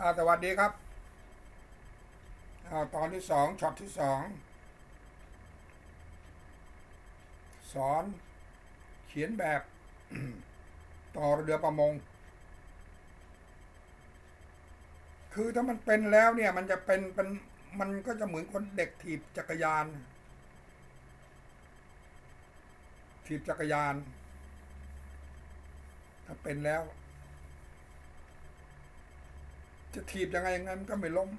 อ่าสวัสดีครับอ่าตอนที่สองช็อตที่สองสอนเขียนแบบต่อเรือประมง คือถ้ามันเป็นแล้วเนี่ยมันจะเป็นเป็นมันก็จะเหมือนคนเด็กถีบจักรยาน ถีบจักรยาน ถ้าเป็นแล้ว จะถีบยังไงยังไงมันก็ไม่ล้ม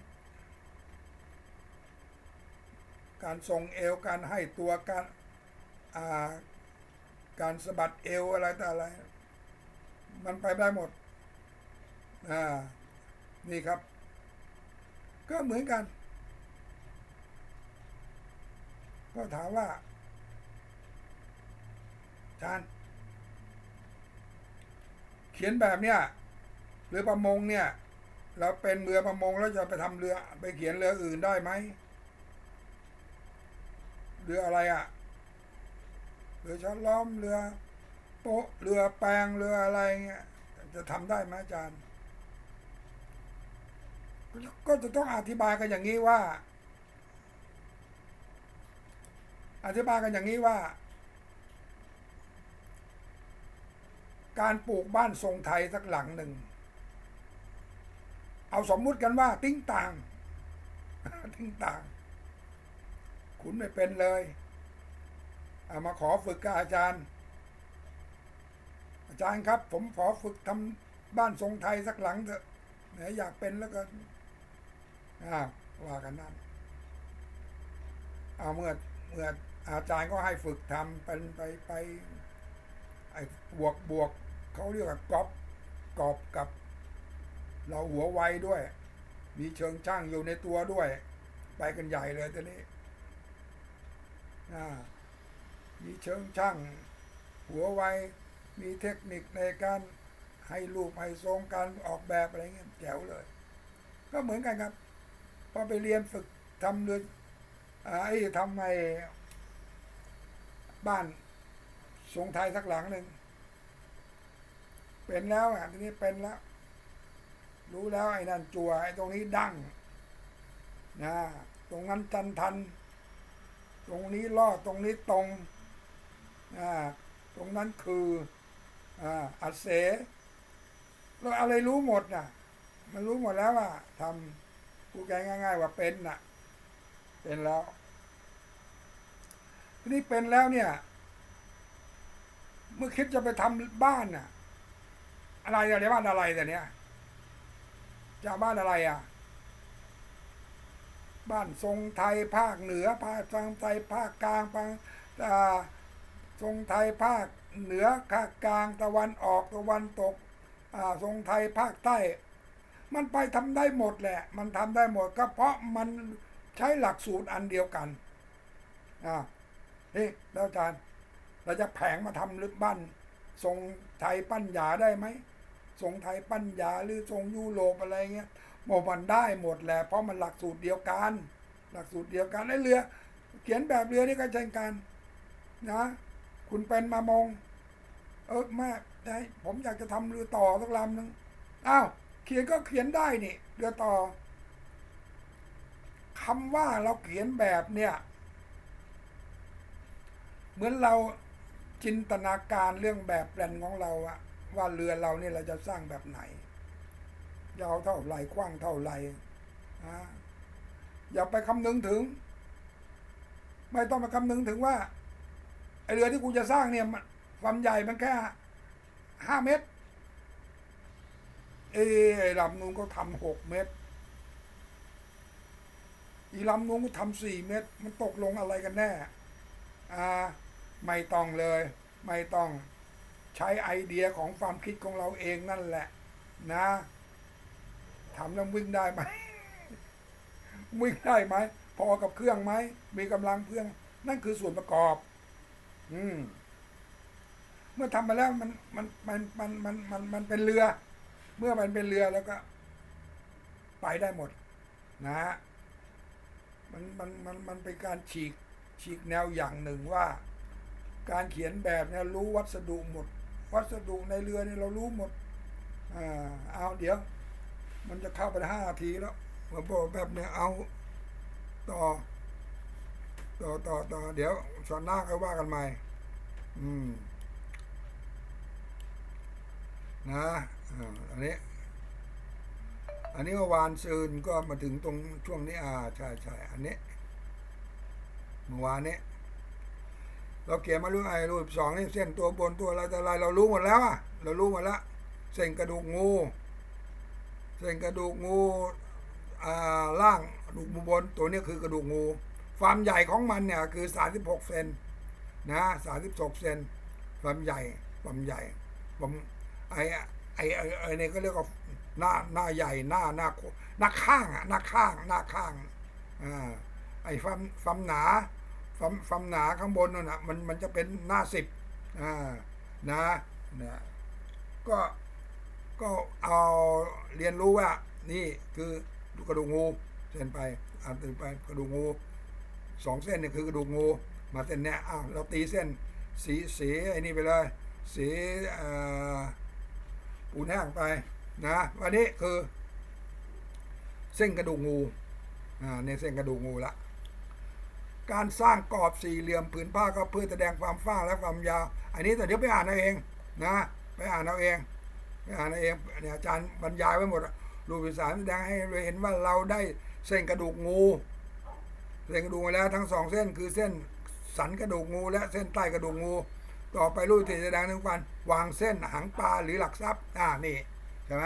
การทรงเอวการให้ตัวการาการสะบัดเอวอะไรแต่อะไร มันไปได้หมดนี่ครับ ก็เหมือนกัน ก็ถามว่าอาจารย์เขียนแบบเนี้ยเรือประมงเนี่ย เราเป็นเรือประมงแล้วจะไปทำเรือ ไปเขียนเรืออื่นได้ไหมเรืออะไรอะ่ะเรือช้อนล้อมเรือโป๊ะเรือแปลงเรืออะไรเงี้ยจะทำได้ไหมอาจารย์ ก็จะต้องอธิบายกันอย่างนี้ว่า อธิบายกันอย่างนี้ว่า การปลูกบ้านทรงไทยสักหลังหนึ่ง เอาสมมุติกันว่า ติ้งต่าง ติ้งต่าง คุณไม่เป็นเลยเอามาขอฝึกกับอาจารย์ อาจารย์ครับ ผมขอฝึกทำบ้านทรงไทยสักหลังเถอะไหนอยากเป็นแล้วก็อ้าวว่ากันนั่นเอาเมื่อเมื่ออาจารย์ก็ให้ฝึกทำเป็นไปไปไอ้บวกบวกเขาเรียกว่ากอบกอบกับ เราหัวไวด้วย มีเชิงช่างอยู่ในตัวด้วย ไปกันใหญ่เลยตอนนี้อ่ามีเชิงช่าง หัวไวมีเทคนิคในการให้รูปให้ทรงการออกแบบอะไรเงี้ยแจ๋วเลย ก็เหมือนกันครับ พอไปเรียนฝึกทำเรือไอ้ทำไอ้บ้านทรงไทยสักหลังหนึ่งเป็นแล้วอะทีนี้เป็นแล้ว รู้แล้วไอ้นั่นจัวไอ้ตรงนี้ดั้งนะตรงนั้นจันทัน ตรงนี้ลอดตรงนี้ตรงอ่าตรงนั้นคืออ่าอัดเสเราอะไรรู้หมดน่ะ มันรู้หมดแล้วว่าทำพูดง่าย ๆ ว่าเป็นน่ะ เป็นแล้วทีนี้เป็นแล้วเนี่ย เมื่อคิดจะไปทำบ้านน่ะ อะไรอะไรบ้านอะไรแต่เนี้ย จะบ้านอะไรอะ บ้านทรงไทยภาคเหนือภาคทางไทยภาคกลางภาคอ่าทรงไทยภาคเหนือภาคกลางตะวันออกตะวันตกอ่าทรงไทยภาคใต้ มันไปทำได้หมดแหละ มันทำได้หมดก็เพราะมันใช้หลักสูตรอันเดียวกันอ่านี่แล้วอาจารย์ เราจะแผงมาทำหรือบ้านทรงไทยปั้นยาได้ไหม ทรงไทยปั้นยาหรือทรงยุโรปอะไรเงี้ยโมมันได้หมดแหละเพราะมันหลักสูตรเดียวกัน หลักสูตรเดียวกันไอ้เรือ เขียนแบบเรือนี่ก็เช่นกันนะคุณเป็นมามองเออแม่ได้ผมอยากจะทำเรือต่อสักลำหนึ่งอ้าวเขียนก็เขียนได้นี่เรือต่อคำว่าเราเขียนแบบเนี่ยเหมือนเราจินตนาการเรื่องแบบแปลนของเราอะ ว่าเรือเราเนี่ยเราจะสร้างแบบไหนยาวเท่าไรกว้างเท่าไร่อะอย่าไปคำนึงถึง ไม่ต้องไปคำนึงถึงว่าไอเรือที่กูจะสร้างเนี่ยความใหญ่มันแค่ห้าเมตร เอไอลำนู้นก็ทำหกเมตร อีลำนู้นก็ทำสี่เมตร มันตกลงอะไรกันแน่ อ่า ไม่ต้องเลย ไม่ต้อง ใช้ไอเดียของความคิดของเราเองนั่นแหละ นะทำแล้ววิ่งได้ไหมวิ่งได้ไหมพอกับเครื่องไหมมีกำลังเครื่อง นั่นคือส่วนประกอบ อืม เมื่อทำมาแล้วมันมันมันมันมันมันมันเป็นเรือ เมื่อมันเป็นเรือแล้วก็ ไปได้หมด นะฮะมันมันมันมันเป็นการฉีกฉีกแนวอย่างหนึ่งว่า การเขียนแบบเนี่ยรู้วัสดุหมด วัสดุในเรือนี่เรารู้หมดอ่าเอาเดี๋ยว มันจะเข้าไปห้านาทีแล้วผมบอกแบบเนี้ยเอาต่อ ต่อต่อต่อเดี๋ยวสอนหน้าค่อยว่ากันใหม่ อืม นะอ่าอันนี้ อันนี้เมื่อวานซืนก็มาถึงตรงช่วงนี้ อ่า ใช่ใช่อันนี้ เมื่อวานนี้ เราเขียนมาเรื่องไอ้รูปสองนี่เส้นตัวบนตัวอะไรแต่อะไรเรารู้หมดแล้วอะเรารู้หมดล้วเส้นกระดูกงูเส้นกระดูกงูอ่าล่างกระดูกบนตัวนี้คือกระดูกงู ความใหญ่ของมันเนี่ยคือ 36เซนนะ36เซนความใหญ่ความใหญ่ผมไอ้ไอ้ไอ้ไอ้นี่ยก็เรียกว่าหน้าหน้าใหญ่หน้าหน้าโคหน้าข้างอะหน้าข้างหน้าข้างอ่าไอ้ความความหนา ความความหนาข้างบนนั่นนะมันมันจะเป็นหน้าสิบอ่านะนะก็ก็เอาเรียนรู้ว่า นี่คือกระดูกงูเส้นไปอ่านตื่นไปกระดูกงูสองเส้นนี่คือกระดูกงู มาเส้นเนี้ยอ้าวเราตีเส้นสีสีไอ้นี่ไปเลยสีอ่อปูนแห้งไปนะวันนี้คือ เส้นกระดูกงูอ่าเนี่ยเส้นกระดูกงูละ การสร้างกรอบสี่เหลี่ยมผืนผ้าก็เพื่อแสดงความฟ้าและความยาว อันนี้แต่เดี๋ยวไปอ่านเอาเองนะไปอ่านเอาเองไปอ่านเองเนี่ยอาจารย์บรรยายไว้หมดรูปอีสานแสดงให้เราเห็นว่าเราได้เส้นกระดูกงูเส้นกระดูกมาแล้วทั้งสองเส้นคือเส้นสันกระดูกงู และเส้นใต้กระดูกงู ต่อไปรูปที่แสดงถึงการวางเส้นหางปลาหรือหลักทรัพย์อ่านี่ใช่ไหม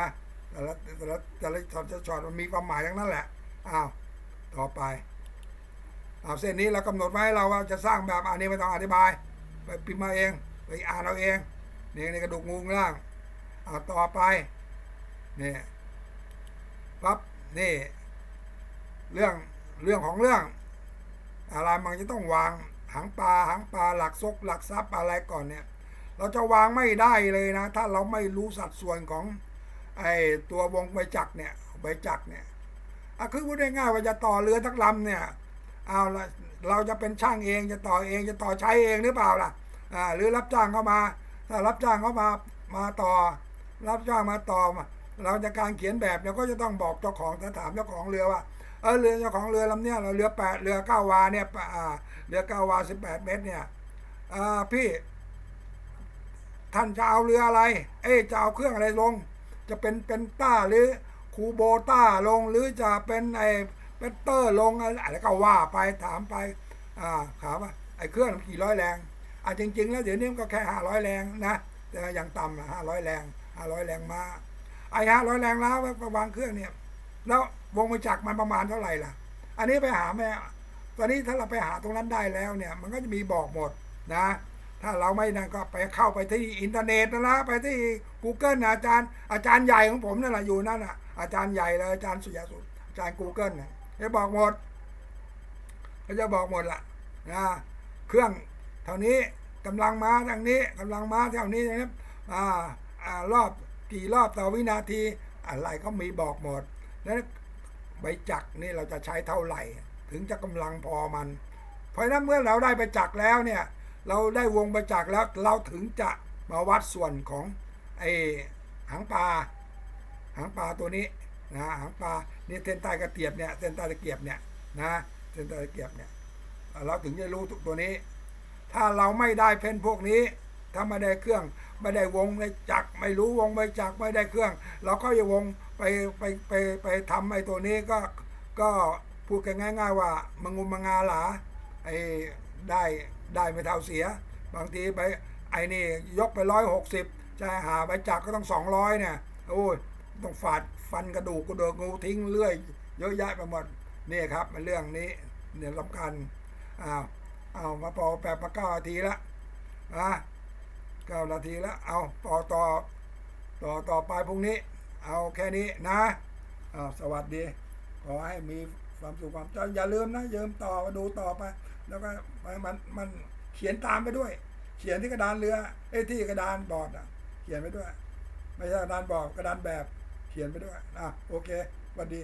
แต่ละแต่ละแต่ละช็อตจะช็อตมันมีความหมายทั้งนั้นแหละอ้าวต่อไป เอาเส้นนี้เรากำหนดไว้ให้เราว่าจะสร้างแบบอันนี้ไม่ต้องอธิบาย ไปพิมพ์มาเองไปอ่านเอาเองนี่ในกระดูกงูข้างล่างเอาต่อไปนี่ปั๊บนี่เรื่องเรื่องของเรื่อง อะไรมันจะต้องวางหางปลาหางปลาหลักซกหลักทรัพย์อะไรก่อนเนี่ยเราจะวางไม่ได้เลยนะ ถ้าเราไม่รู้สัดส่วนของไอ้ตัววงใบจักเนี่ยใบจักเนี่ยอะคือพูดง่ายๆว่าจะต่อเรือทักลำเนี่ย เอาละเราจะเป็นช่างเองจะต่อเองจะต่อใช้เองหรือเปล่าล่ะอ่าหรือรับจ้างเข้ามาถ้ารับจ้างเข้ามามาต่อ รับจ้างมาต่อมาเราจะการเขียนแบบเราก็จะต้องบอกเจ้าของถ้าถามเจ้าของเรือว่าเออเรือเจ้าของเรือลำเนี้ยเราเรือแปดเรือเก้าวาเนี่ยอ่าเรือเก้าวาสิบแปดเมตรเนี่ยอ่าพี่ ท่านจะเอาเรืออะไร เอ๊จะเอาเครื่องอะไรลง จะเป็นเป็นต้าหรือคูโบต้าลงหรือจะเป็นไอ เปเตอร์ลงอะไรก็ว่าไปถามไปอ่าถามว่าไอ้เครื่องกี่ร้อยแรงอะจริง ๆ แล้วเดี๋ยวนี้มันก็แค่ห้าร้อยแรงนะแต่ย่างต่ำห้าร้อยแรงห้าร้อยแรงมาไอ้ห้าร้อยแรงแล้วประวางเครื่องเนี่ย แล้ววงมาจักรมันประมาณเท่าไหร่ล่ะ อันนี้ไปหาแม่ตอนนี้ถ้าเราไปหาตรงนั้นได้แล้วเนี่ย มันก็จะมีบอกหมดนะ ถ้าเราไม่นั่นก็ไปเข้าไปที่อินเทอร์เน็ตนะนะไปที่ Google นะอาจารย์อาจารย์ใหญ่ของผมนั่นแหละอยู่นั่นน่ะอาจารย์ใหญ่เลยอาจารย์สุยาสุอาจารย์ Google เนี่ย จะบอกหมดเขาจะบอกหมดละนะเครื่องเท่านี้กำลังม้าทางนี้กำลังม้าเท่านี้นะครับอ่าอ่ารอบกี่รอบต่อวินาที อะไรก็มีบอกหมดแล้วใบจักรนี่เราจะใช้เท่าไหร่ ถึงจะกำลังพอมัน เพราะฉะนั้นเมื่อเราได้ใบจักรแล้วเนี่ยเราได้วงใบจักรแล้วเราถึงจะมาวัดส่วนของไอหางปลาหางปลาตัวนี้ นะหางปลานี่เส้นใต้กระเกียบเนี่ยเส้นใต้ตะเกียบเนี่ยนะเส้นใต้ตะเกียบเนี่ยเราถึงจะรู้ทุกตัวนี้ ถ้าเราไม่ได้เพนพวกนี้ถ้าไม่ได้เครื่องไม่ได้วงในจักรไม่รู้วงไม่จักรไม่ได้เครื่อง เราก็จะวงไปไปไปไปทำไอ้ตัวนี้ก็ก็พูดกันง่าย ๆ ว่ามังงุมมังงาหลาไอ้ได้ได้ไม่เท่าเสีย บางทีไปไอ้นี่ยกไปร้อยหกสิบจะหาใบจักรก็ต้องสองร้อยเนี่ยโอ้ยต้องฝาด ฟันกระดูกกระดูกงูทิ้งเลื่อยเยอะแยะไปหมดนี่ครับมันเรื่องนี้เนี่ยสำคัญอ้าวเอามาพอแปดมาเก้านาทีละอะเก้านาทีแล้วเอาต่อต่อต่อต่อไปพรุ่งนี้ เอาแค่นี้นะอ้าวสวัสดี ขอให้มีความสุขความเจริญอย่าลืมนะยืมต่อมาดูต่อไป แล้วก็มันมันเขียนตามไปด้วย เขียนที่กระดานเรือเอ้ที่กระดานบอร์ดอะ เขียนไปด้วย ไม่ใช่กระดานบอร์ดกระดานแบบ เขียนไปด้วยอะโอเคสวัสดี